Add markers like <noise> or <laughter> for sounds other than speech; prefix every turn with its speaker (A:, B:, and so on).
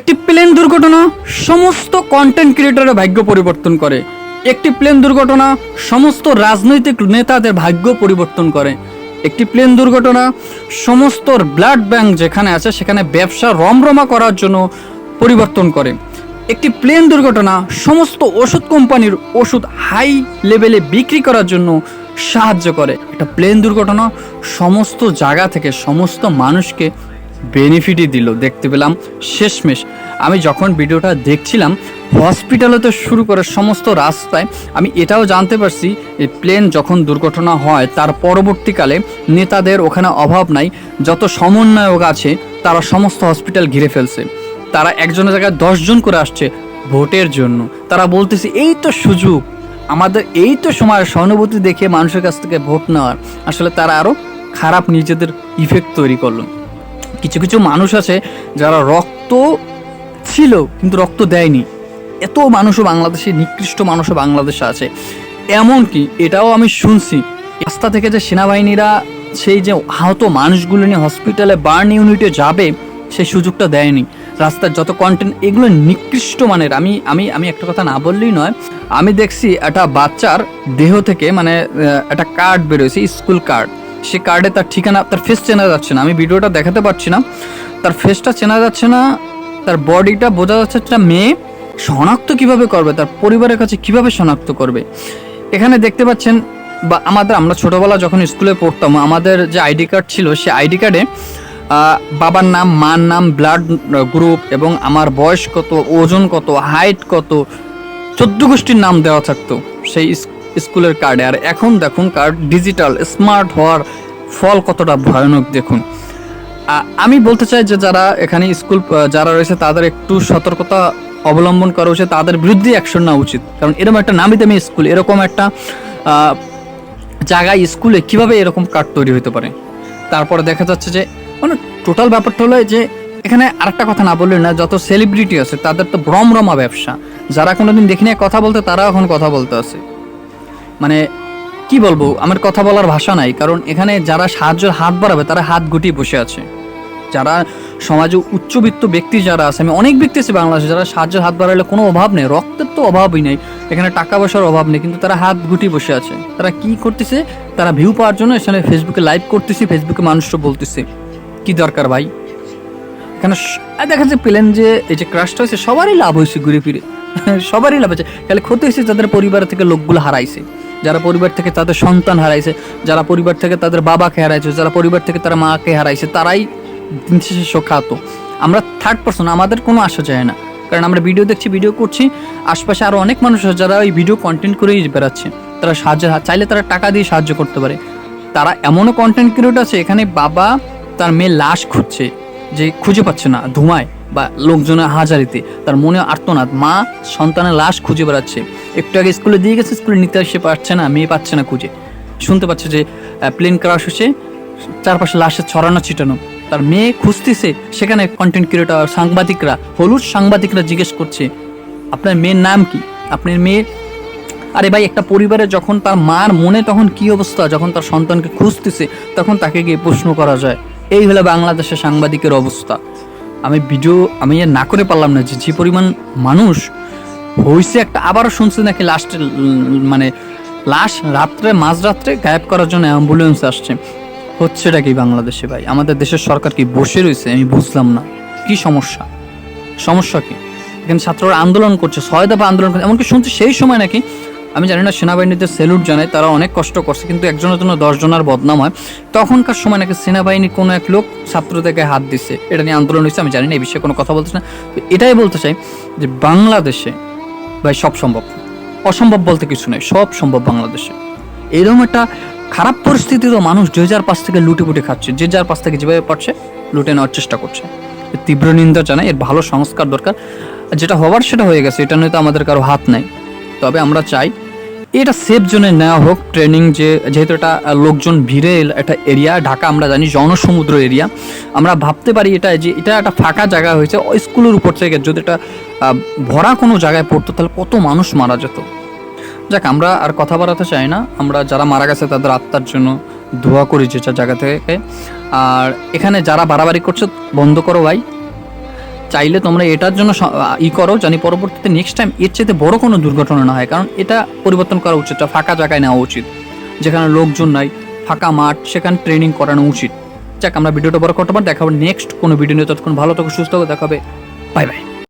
A: একটি প্লেন দুর্ঘটনা সমস্ত কন্টেন্ট ক্রিয়েটরের ভাগ্য পরিবর্তন করে। একটি প্লেন দুর্ঘটনা সমস্ত রাজনৈতিক নেতাদের ভাগ্য পরিবর্তন করে। একটি প্লেন দুর্ঘটনা সমস্ত ব্লাড ব্যাংক যেখানে আছে, সেখানে ব্যবসা রমরমা করার জন্য পরিবর্তন করে। একটি প্লেন দুর্ঘটনা সমস্ত ওষুধ কোম্পানির ওষুধ হাই লেভেলে বিক্রি করার জন্য সাহায্য করে। একটা প্লেন দুর্ঘটনা সমস্ত জায়গা থেকে সমস্ত মানুষকে বেনিফিটই দিল, দেখতে পেলাম শেষমেশ। আমি যখন ভিডিওটা দেখছিলাম হসপিটালে তো শুরু করে সমস্ত রাস্তায়, আমি এটাও জানতে পারছি, এই প্লেন যখন দুর্ঘটনা হয়, তার পরবর্তীকালে নেতাদের ওখানে অভাব নাই, যত সমন্বয়ক আছে, তারা সমস্ত হসপিটাল ঘিরে ফেলছে। তারা একজনের জায়গায় দশজন করে আসছে ভোটের জন্য। তারা বলতেছে, এই তো সুযোগ, আমাদের এই তো সময়, সহানুভূতি দেখে মানুষের কাছ থেকে ভোট নেওয়ার। আসলে তারা আরও খারাপ নিজেদের ইফেক্ট তৈরি করল। কিছু কিছু মানুষ আছে যারা রক্ত ছিল, কিন্তু রক্ত দেয়নি। এত মানুষও বাংলাদেশে, নিকৃষ্ট মানুষও বাংলাদেশে আছে। এমনকি এটাও আমি শুনছি, রাস্তা থেকে যে সেনাবাহিনীরা সেই যে আহত মানুষগুলো নিয়ে হসপিটালে বার্ন ইউনিটে যাবে, সেই সুযোগটা দেয়নি। রাস্তার যত কন্টেন্ট এগুলো নিকৃষ্ট মানের। আমি আমি আমি একটা কথা না বললেই নয়, আমি দেখছি একটা বাচ্চার দেহ থেকে মানে একটা কার্ড বেরোয়েছে স্কুল কার্ড সে কার্ডে তার ঠিকানা, তার ফেস চেনা যাচ্ছে না। আমি ভিডিওটা দেখাতে পারছি না। তার ফেসটা চেনা যাচ্ছে না, তার বডিটা বোঝা যাচ্ছে একটা মেয়ে শনাক্ত কীভাবে করবে, তার পরিবারের কাছে কীভাবে শনাক্ত করবে। এখানে দেখতে পাচ্ছেন, বা আমাদের, আমরা ছোটবেলা যখন স্কুলে পড়তাম, আমাদের যে আইডি কার্ড ছিল, সে আইডি কার্ডে বাবার নাম, মার নাম ব্লাড গ্রুপ এবং আমার বয়স কত, ওজন কত হাইট কত, চোদ্দ গোষ্ঠীর নাম দেওয়া থাকতো। সেই স্কুলের কার্ডে। আর এখন দেখুন কার্ড ডিজিটাল, স্মার্ট হওয়ার ফল কতটা ভয়ানক দেখুন। আমি বলতে চাই যে যারা এখানে স্কুল যারা রয়েছে তাদের একটু সতর্কতা অবলম্বন করা উচিত, তাদের বিরুদ্ধে অ্যাকশন নেওয়া উচিত। কারণ এরকম একটা নামি দামি স্কুল, এরকম একটা জায়গায় স্কুলে কীভাবে এরকম কার্ড তৈরি হতে পারে? তারপরে দেখা যাচ্ছে যে মানে টোটাল ব্যাপারটা হলো যে, এখানে আরেকটা কথা না বললে না যত সেলিব্রিটি আছে তাদের তো ভ্রমরমা ব্যবসা। যারা কোনোদিন দেখিনি, কথা বলতে তারা এখন কথা বলতে আছে। মানে কি বলব, আমার কথা বলার ভাষা নাই, কারণ এখানে যারা সাহায্যের হাত বাড়াবে, তারা হাত গুটিয়ে বসে আছে। যারা সমাজে উচ্চবিত্ত ব্যক্তি যারা আছে, আমি অনেক ব্যক্তি আছে বাংলাদেশে যারা সাহায্যের হাত বাড়ালে কোনো অভাব নেই, রক্তের তো অভাবই নেই, এখানে টাকা পয়সার অভাব নেই, কিন্তু তারা হাত গুটি বসে আছে। তারা কি করতেছে? তারা ভিউ পাওয়ার জন্য এখানে ফেসবুকে লাইভ করতেছে ফেসবুকে মানুষরা বলতেছে, কি দরকার ভাই? এখানে দেখা যাচ্ছে প্লেন যে, এই যে ক্রাশটা হয়েছে, সবারই লাভ হয়েছে ঘুরে ফিরে। <laughs> সবারই লাভ হয়েছে। তাহলে ক্ষতি হয়েছে যাদের পরিবার থেকে লোকগুলো হারাইছে। যারা পরিবার থেকে তাদের সন্তান হারাইছে, যারা পরিবার থেকে তাদের বাবাকে হারাইছে, যারা পরিবার থেকে তারা মাকে হারাইছে, তারাই দিন শেষে শোকাতো আমরা থার্ড পার্সন আমাদের কোনো আসা যায় না। কারণ আমরা ভিডিও দেখছি ভিডিও করছি, আশপাশে আরও অনেক মানুষ আছে যারা ওই ভিডিও কন্টেন্ট করেই বেড়াচ্ছে। তারা সাহায্যের হাত চাইলে তারা টাকা দিয়ে সাহায্য করতে পারে। তারা এমনও কন্টেন্ট ক্রিয়েট আছে, এখানে বাবা তার মেয়ে লাশ খুঁজছে, যে খুঁজে পাচ্ছে না, ধুমায়। বা লোকজনের হাজারিতে। তার মনে আর্তনাদ, মা সন্তানের লাশ খুঁজে বেড়াচ্ছে। একটু আগে স্কুলে দিয়ে গেছে, স্কুলে নিতে আসে, পারছে না, মেয়ে পাচ্ছে না খুঁজে। শুনতে পাচ্ছে যে প্লেন ক্রাশ হচ্ছে, চারপাশে লাশে ছড়ানো, ছিটানো। তার মেয়ে খুঁজতেছে, সেখানে কন্টেন্ট ক্রিয়েটর সাংবাদিকরা, হলুদ সাংবাদিকরা জিজ্ঞেস করছে, আপনার মেয়ের নাম কি? আপনার মেয়ে আরে ভাই, একটা পরিবারে যখন তার মার মনে তখন কি অবস্থা? যখন তার সন্তানকে খুঁজতেছে, তখন তাকে গিয়ে প্রশ্ন করা যায়। এই হলো বাংলাদেশের সাংবাদিকের অবস্থা। আমি ভিডিও, আমি না করে পারলাম না যে যে পরিমাণ মানুষ হয়েছে একটা আবারও শুনছি নাকি লাস্টে মানে লাশ রাত্রে, মাঝরাত্রে গায়েব করার জন্য অ্যাম্বুলেন্স আসছে। হচ্ছেটা কি বাংলাদেশে ভাই? আমাদের দেশের সরকার কি বসে রয়েছে? আমি বুঝলাম না। কি সমস্যা? সমস্যা কি? এখানে ছাত্ররা আন্দোলন করছে, ছয় দফা আন্দোলন করছে, এমনকি শুনছি সেই সময় নাকি আমি জানি না, সেনাবাহিনীতে সেলুট জানায়, তারা অনেক কষ্ট করছে, কিন্তু একজনের জন্য দশজনের বদনাম হয়। তখনকার সময় নাকি সেনাবাহিনী কোনো এক লোক ছাত্রদেরকে হাত দিচ্ছে এটা নিয়ে আন্দোলন হয়েছে, আমি জানি না, এই বিষয়ে কোনো কথা বলতেছি না। এটাই বলতে চাই যে বাংলাদেশে ভাই সব সম্ভব। অসম্ভব বলতে কিছু নেই, সব সম্ভব বাংলাদেশে। এরকম একটা খারাপ পরিস্থিতিতেও মানুষ যে যার পাশ থেকে লুটে পুটে খাচ্ছে, যে যার পাশ থেকে যেভাবে পারছে, লুটে নেওয়ার চেষ্টা করছে। তীব্র নিন্দা জানাই এর ভালো সংস্কার দরকার। যেটা হবার সেটা হয়ে গেছে, এটা নিয়ে তো আমাদের কারও হাত নাই। তবে আমরা চাই এটা সেফ জোনে নেওয়া হোক ট্রেনিং যে, যেহেতু এটা লোকজন ভিড়ে একটা এরিয়া ঢাকা আমরা জানি জনসমুদ্র এরিয়া আমরা ভাবতে পারি এটা যে, এটা একটা ফাঁকা জায়গা হয়েছে স্কুলের উপর থেকে যদি এটা ভরা কোনো জায়গায় পড়তো, তাহলে কত মানুষ মারা যেত। যাক, আমরা আর কথা বাড়াতে চাই না, আমরা যারা মারা গেছে তাদের আত্মার জন্য দোয়া করি যেটা জায়গা থেকে। আর এখানে যারা বাড়াবাড়ি করছে, বন্ধ করো ভাই। চাইলে তোমরা এটার জন্য ই করো জানি পরবর্তীতে নেক্সট টাইম এর চাইতে বড় কোনো দুর্ঘটনা না হয়। কারণ এটা পরিবর্তন করা উচিত ফাঁকা জায়গায় নেওয়া উচিত। যেখানে লোকজন নাই, ফাঁকা মাঠ, সেখানে ট্রেনিং করানো উচিত। যাক, আমরা ভিডিওটা বড় করতে পার দেখাবো নেক্সট কোনো ভিডিও নিয়ে। ততক্ষণ ভালো থাকো, সুস্থ থাকো দেখাবে বাই বাই